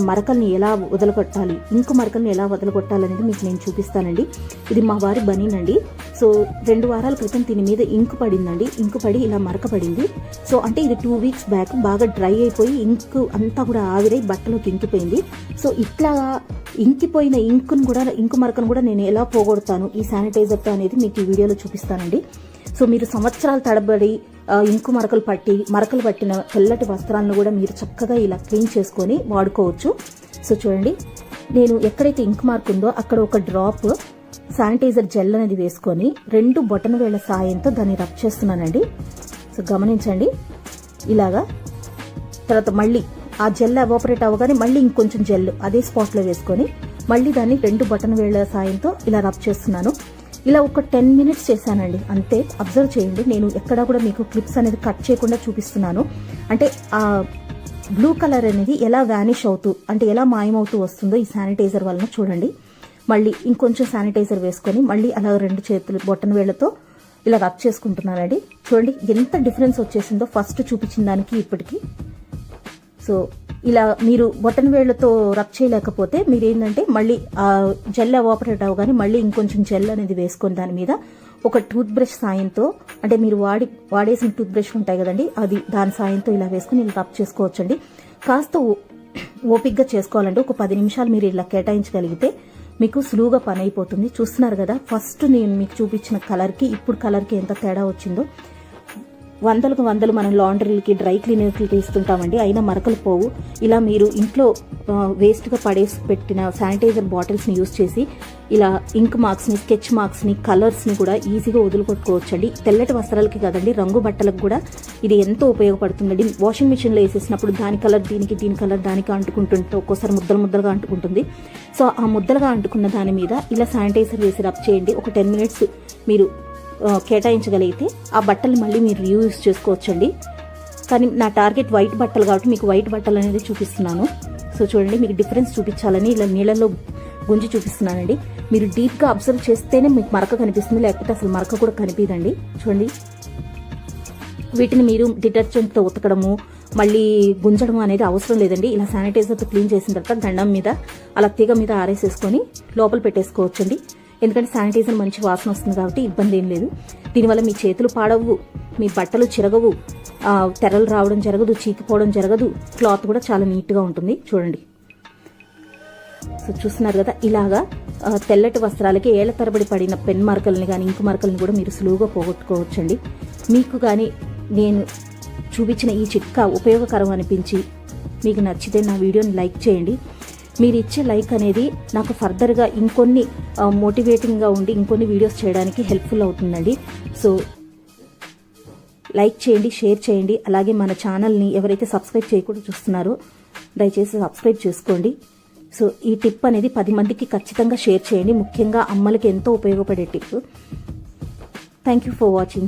మరకల్ని ఎలా వదలగొట్టాలి? ఇంకు మరకల్ని ఎలా వదలగొట్టాలనేది మీకు నేను చూపిస్తానండి. ఇది మా వారి బనీనండి. సో రెండు వారాల క్రితం దీని మీద ఇంకు పడిందండి. ఇంకు పడి ఇలా మరక పడింది సో అంటే ఇది టూ వీక్స్ బ్యాక్ బాగా డ్రై అయిపోయి ఇంకు అంతా కూడా ఆవిరై బట్టలోకి ఇంకిపోయింది సో ఇట్లా ఇంకిపోయిన ఇంకును కూడా ఇంకు మరకను కూడా నేను ఎలా పోగొడతాను? ఈ శానిటైజర్తో అనేది మీకు ఈ వీడియోలో చూపిస్తానండి. సో మీరు సంవత్సరాల తడబడి ఇంకు మరకలు పట్టి మరకలు పట్టిన తెల్లటి వస్త్రాలను కూడా మీరు చక్కగా ఇలా క్లీన్ చేసుకొని వాడుకోవచ్చు. సో చూడండి నేను ఎక్కడైతే ఇంకు మార్క్ ఉందో అక్కడ ఒక డ్రాప్ శానిటైజర్ జెల్ అనేది వేసుకొని రెండు బొటన వేళ్ళ సాయంతో దాన్ని రబ్ చేస్తున్నానండి. సో గమనించండి ఇలాగా తర్వాత మళ్ళీ ఆ జెల్ ఎవాపరేట్ అవ్వగానే మళ్ళీ ఇంకొంచెం జెల్ అదే స్పాట్లో వేసుకొని మళ్ళీ దాన్ని రెండు బటన్ వేళ్ళ సాయంతో ఇలా రబ్ చేస్తున్నాను. ఇలా ఒక టెన్ మినిట్స్ చేశానండి. అంతే అబ్జర్వ్ చేయండి. నేను ఎక్కడ కూడా మీకు క్లిప్స్ అనేది కట్ చేయకుండా చూపిస్తున్నాను. అంటే ఆ బ్లూ కలర్ అనేది ఎలా వ్యానిష్ అవుతూ అంటే ఎలా మాయమవుతూ వస్తుందో ఈ శానిటైజర్ వలన చూడండి. మళ్ళీ ఇంకొంచెం శానిటైజర్ వేసుకొని మళ్ళీ అలా రెండు చేతులు బొట్టన వేళ్ళతో ఇలా రబ్ చేసుకుంటున్నానండి. చూడండి ఎంత డిఫరెన్స్ వచ్చేసిందో ఫస్ట్ చూపించిన దానికి ఇప్పటికి. సో ఇలా మీరు బొటన్ వేళ్ళతో రబ్ చేయలేకపోతే మీరు ఏంటంటే మళ్ళీ ఆ జెల్ ఎవాపరేట్ అవ్వగానే మళ్ళీ ఇంకొంచెం జెల్ అనేది వేసుకొని దాని మీద ఒక టూత్ బ్రష్ సాయంతో అంటే మీరు వాడి వాడేసిన టూత్ బ్రష్ ఉంటాయి కదండి అది దాని సాయంతో ఇలా వేసుకుని ఇలా రబ్ చేసుకోవచ్చండి. కాస్త ఓ- ఓపిగ్గా చేసుకోవాలంటే ఒక పది నిమిషాలు మీరు ఇలా కేటాయించగలిగితే మీకు సులువుగా పని అయిపోతుంది. చూస్తున్నారు కదా ఫస్ట్ నేను మీకు చూపించిన కలర్కి ఇప్పుడు కలర్కి ఎంత తేడా వచ్చిందో. వందలకు వందలు మనం లాండ్రీలకి డ్రై క్లీనర్కి తీస్తుంటామండి అయినా మరకలు పోవు. ఇలా మీరు ఇంట్లో వేస్ట్గా పడేసి పెట్టిన శానిటైజర్ బాటిల్స్ని యూస్ చేసి ఇలా ఇంక్ మార్క్స్ని స్కెచ్ మార్క్స్ని కలర్స్ని కూడా ఈజీగా వదులుకొట్టుకోవచ్చండి తెల్లటి వస్త్రాలకి కదండి రంగు బట్టలకు కూడా ఇది ఎంతో ఉపయోగపడుతుందండి. వాషింగ్ మిషన్లో వేసేసినప్పుడు దాని కలర్ దీనికి దీని కలర్ దానికి అంటుకుంటుంటే ఒక్కోసారి ముద్దలు ముద్దలుగా అంటుకుంటుంది. సో ఆ ముద్దలుగా అంటుకున్న దాని మీద ఇలా శానిటైజర్ వేసి రబ్ చేయండి. ఒక టెన్ మినిట్స్ మీరు కేటాయించగలిగితే ఆ బట్టలు మళ్ళీ మీరు రీయూజ్ చేసుకోవచ్చండి. కానీ నా టార్గెట్ వైట్ బట్టలు కాబట్టి మీకు వైట్ బట్టలు అనేది చూపిస్తున్నాను. సో చూడండి మీకు డిఫరెన్స్ చూపించాలని ఇలా నీళ్ళలో గుంజి చూపిస్తున్నానండి. మీరు డీప్గా అబ్జర్వ్ చేస్తేనే మీకు మరక కనిపిస్తుంది లేకపోతే అసలు మరక కూడా కనిపించదండి. చూడండి. వీటిని మీరు డిటర్జెంట్తో ఉతకడము మళ్ళీ గుంజడం అనేది అవసరం లేదండి. ఇలా శానిటైజర్తో క్లీన్ చేసిన తర్వాత గండం మీద అలా తీగ మీద ఆరేసేసుకొని లోపల పెట్టేసుకోవచ్చండి. ఎందుకంటే శానిటైజర్ మంచి వాసన వస్తుంది కాబట్టి ఇబ్బంది ఏం లేదు. దీనివల్ల మీ చేతులు పాడవు మీ బట్టలు చిరగవు తెరలు రావడం జరగదు చీకిపోవడం జరగదు. క్లాత్ కూడా చాలా నీట్గా ఉంటుంది. చూడండి. సో చూస్తున్నారు కదా ఇలాగా తెల్లటి వస్త్రాలకి ఏళ్ళ తరబడి పడిన పెన్ మార్కల్ని కానీ ఇంకు మార్కల్ని కూడా మీరు సులువుగా పోగొట్టుకోవచ్చండి. మీకు కానీ నేను చూపించిన ఈ చిట్కా ఉపయోగకరం అనిపించి మీకు నచ్చితే నా వీడియోని లైక్ చేయండి. మీరు ఇచ్చే లైక్ అనేది నాకు ఫర్దర్గా ఇంకొన్ని మోటివేటింగ్గా ఉండి ఇంకొన్ని వీడియోస్ చేయడానికి హెల్ప్ఫుల్ అవుతుందండి. సో లైక్ చేయండి షేర్ చేయండి. అలాగే మన ఛానల్ని ఎవరైతే సబ్స్క్రైబ్ చేయకుండా చూస్తున్నారో దయచేసి సబ్స్క్రైబ్ చేసుకోండి. సో ఈ టిప్ అనేది పది మందికి ఖచ్చితంగా షేర్ చేయండి. ముఖ్యంగా అమ్మలకి ఎంతో ఉపయోగపడే tip. Thank you for watching.